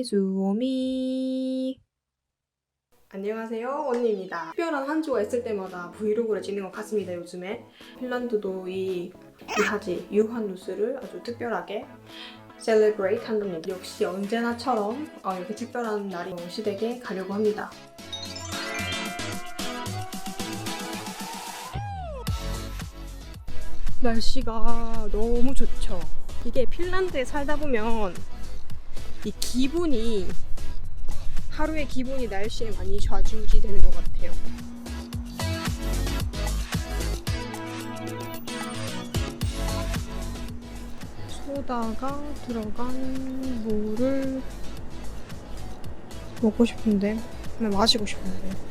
미수오미. 안녕하세요 원니입니다. 특별한 한 주가 있을 때마다 브이로그를 찍는 것 같습니다 요즘에. 핀란드도 이 유하지 유한 누스를 아주 특별하게 셀레브레이트 한답니다. 역시 언제나처럼 어, 이렇게 특별한 날이 온 시댁에 가려고 합니다. 날씨가 너무 좋죠. 이게 핀란드에 살다 보면 이 기분이 하루의 기분이 날씨에 많이 좌지우지 되는 것 같아요. 소다가 들어간 물을 먹고 싶은데, 마시고 싶은데.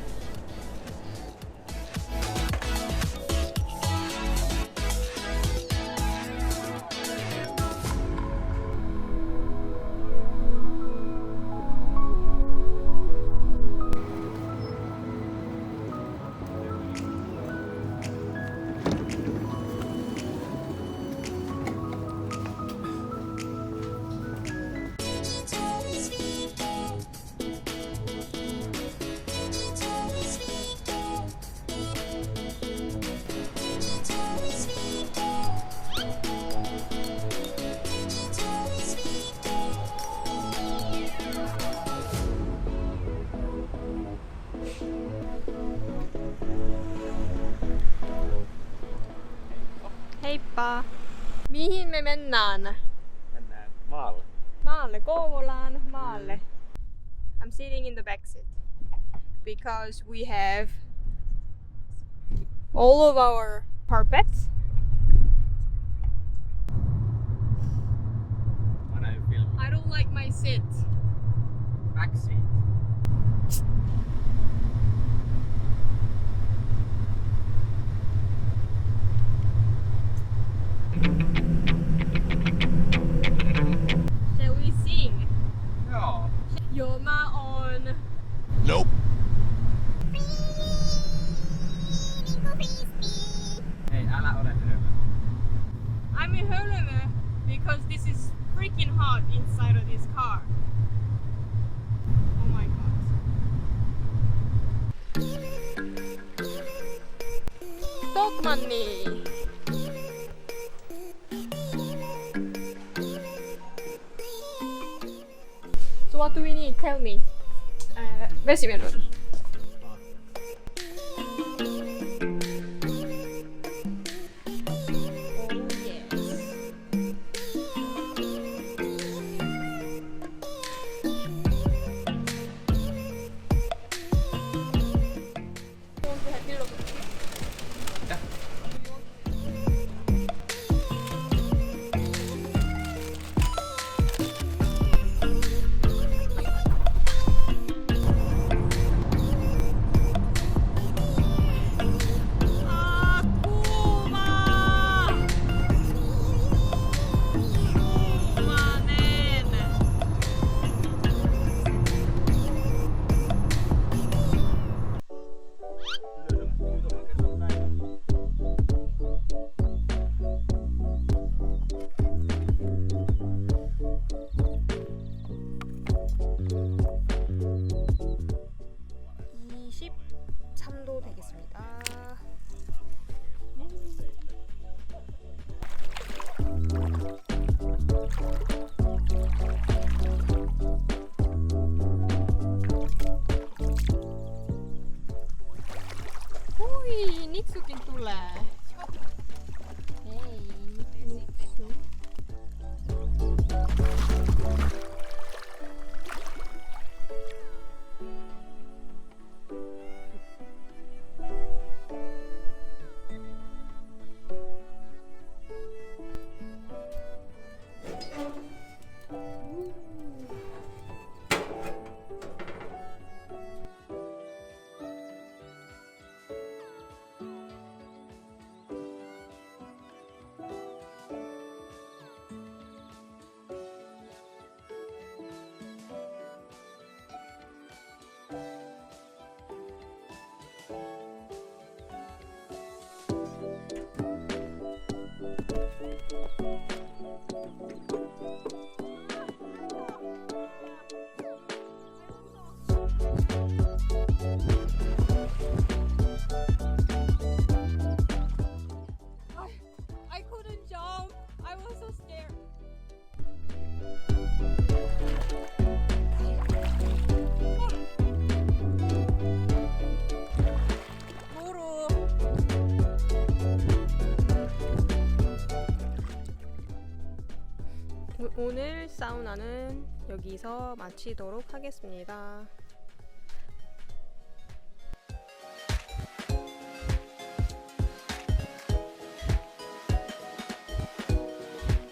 Heippa! Mihin me mennään? Mennään maalle. Maalle, Kouvolaan maalle. Mm. I'm sitting in the back seat because we have all of our carpets. Mä näin filmin. I don't like my seat. Backseat. Shall Stockmanni! So what do we need? Tell me. Uh. Oh Niin, Niksukin tulee. 오늘 사우나는 여기서 마치도록 하겠습니다.